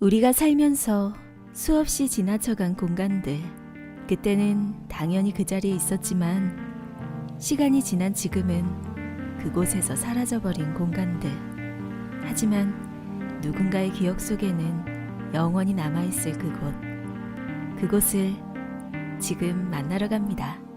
우리가 살면서 수없이 지나쳐간 공간들. 그때는 당연히 그 자리에 있었지만 시간이 지난 지금은 그곳에서 사라져버린 공간들. 하지만 누군가의 기억 속에는 영원히 남아있을 그곳. 그곳을 지금 만나러 갑니다.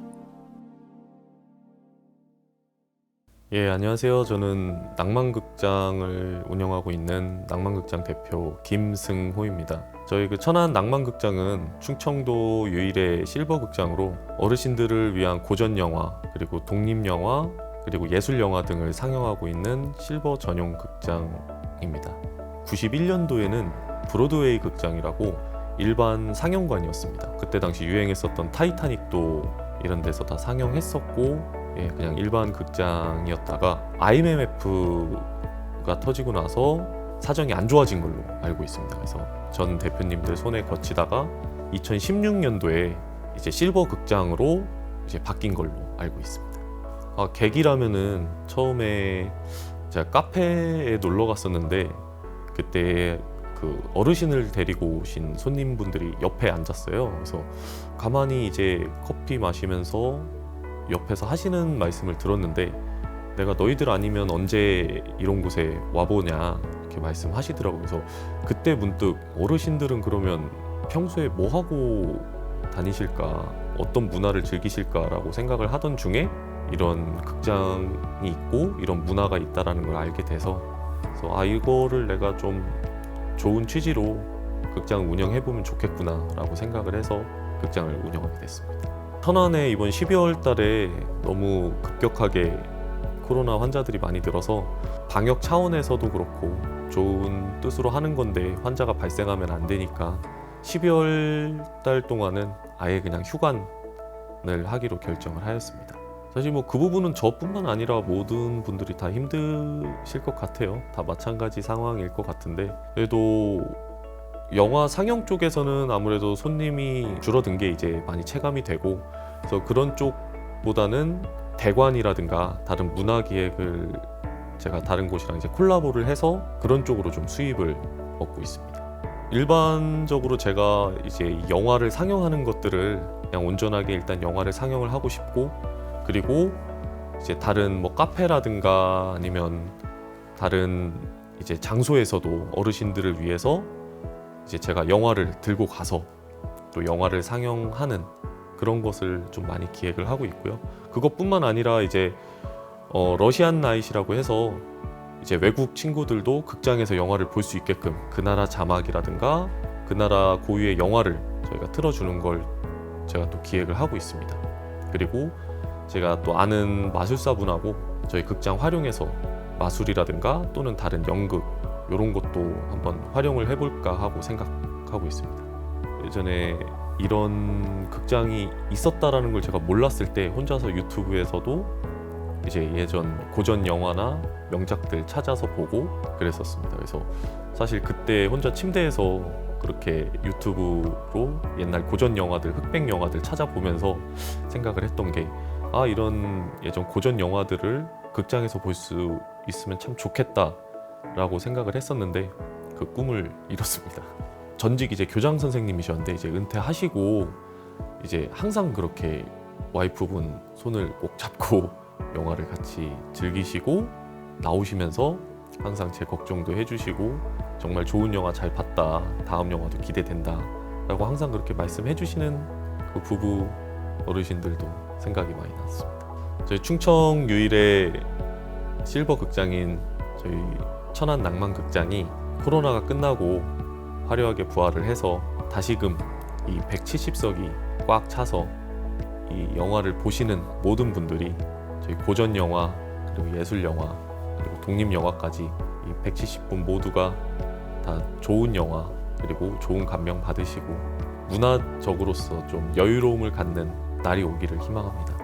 예, 안녕하세요. 저는 낭만극장을 운영하고 있는 낭만극장 대표 김승호입니다. 저희 그 천안 낭만극장은 충청도 유일의 실버 극장으로 어르신들을 위한 고전 영화, 그리고 독립 영화, 그리고 예술 영화 등을 상영하고 있는 실버 전용 극장입니다. 91년도에는 브로드웨이 극장이라고 일반 상영관이었습니다. 그때 당시 유행했었던 타이타닉도 이런 데서 다 상영했었고 예, 그냥 일반 극장이었다가 IMF가 터지고 나서 사정이 안 좋아진 걸로 알고 있습니다. 그래서 전 대표님들 손에 거치다가 2016년도에 이제 실버 극장으로 이제 바뀐 걸로 알고 있습니다. 아, 계기라면은 처음에 제가 카페에 놀러 갔었는데 그때 그 어르신을 데리고 오신 손님분들이 옆에 앉았어요. 그래서 가만히 이제 커피 마시면서 옆에서 하시는 말씀을 들었는데 내가 너희들 아니면 언제 이런 곳에 와보냐 이렇게 말씀하시더라고요. 그래서 그때 문득 어르신들은 그러면 평소에 뭐 하고 다니실까 어떤 문화를 즐기실까라고 생각을 하던 중에 이런 극장이 있고 이런 문화가 있다라는 걸 알게 돼서 그래서 아 이거를 내가 좀 좋은 취지로 극장을 운영해 보면 좋겠구나라고 생각을 해서 극장을 운영하게 됐습니다. 천안에 이번 12월 달에 너무 급격하게 코로나 환자들이 많이 늘어서 방역 차원에서도 그렇고 좋은 뜻으로 하는 건데 환자가 발생하면 안 되니까 12월 달 동안은 아예 그냥 휴관을 하기로 결정을 하였습니다. 사실 뭐 그 부분은 저뿐만 아니라 모든 분들이 다 힘드실 것 같아요. 다 마찬가지 상황일 것 같은데 그래도 영화 상영 쪽에서는 아무래도 손님이 줄어든 게 이제 많이 체감이 되고 그래서 그런 쪽보다는 대관이라든가 다른 문화 기획을 제가 다른 곳이랑 이제 콜라보를 해서 그런 쪽으로 좀 수입을 얻고 있습니다. 일반적으로 제가 이제 이 영화를 상영하는 것들을 그냥 온전하게 일단 영화를 상영을 하고 싶고 그리고 이제 다른 뭐 카페라든가 아니면 다른 이제 장소에서도 어르신들을 위해서 이제 제가 영화를 들고 가서 또 영화를 상영하는 그런 것을 좀 많이 기획을 하고 있고요. 그것뿐만 아니라 이제 어, 러시안 나잇이라고 해서 이제 외국 친구들도 극장에서 영화를 볼 수 있게끔 그 나라 자막이라든가 그 나라 고유의 영화를 저희가 틀어주는 걸 제가 또 기획을 하고 있습니다. 그리고 제가 또 아는 마술사분하고 저희 극장 활용해서 마술이라든가 또는 다른 연극 이런 것도 한번 활용을 해볼까 하고 생각하고 있습니다. 예전에 이런 극장이 있었다라는 걸 제가 몰랐을 때 혼자서 유튜브에서도 이제 예전 고전 영화나 명작들 찾아서 보고 그랬었습니다. 그래서 사실 그때 혼자 침대에서 그렇게 유튜브로 옛날 고전 영화들, 흑백 영화들 찾아보면서 생각을 했던 게 아, 이런 예전 고전 영화들을 극장에서 볼 수 있으면 참 좋겠다. 라고 생각을 했었는데 그 꿈을 이뤘습니다. 전직 이제 교장 선생님이셨는데 이제 은퇴하시고 이제 항상 그렇게 와이프분 손을 꼭 잡고 영화를 같이 즐기시고 나오시면서 항상 제 걱정도 해주시고 정말 좋은 영화 잘 봤다 다음 영화도 기대된다 라고 항상 그렇게 말씀해 주시는 그 부부 어르신들도 생각이 많이 났습니다. 저희 충청 유일의 실버 극장인 저희 천안 낭만극장이 코로나가 끝나고 화려하게 부활을 해서 다시금 이 170석이 꽉 차서 이 영화를 보시는 모든 분들이 저희 고전 영화 그리고 예술 영화 그리고 독립 영화까지 이 170분 모두가 다 좋은 영화 그리고 좋은 감명 받으시고 문화적으로서 좀 여유로움을 갖는 날이 오기를 희망합니다.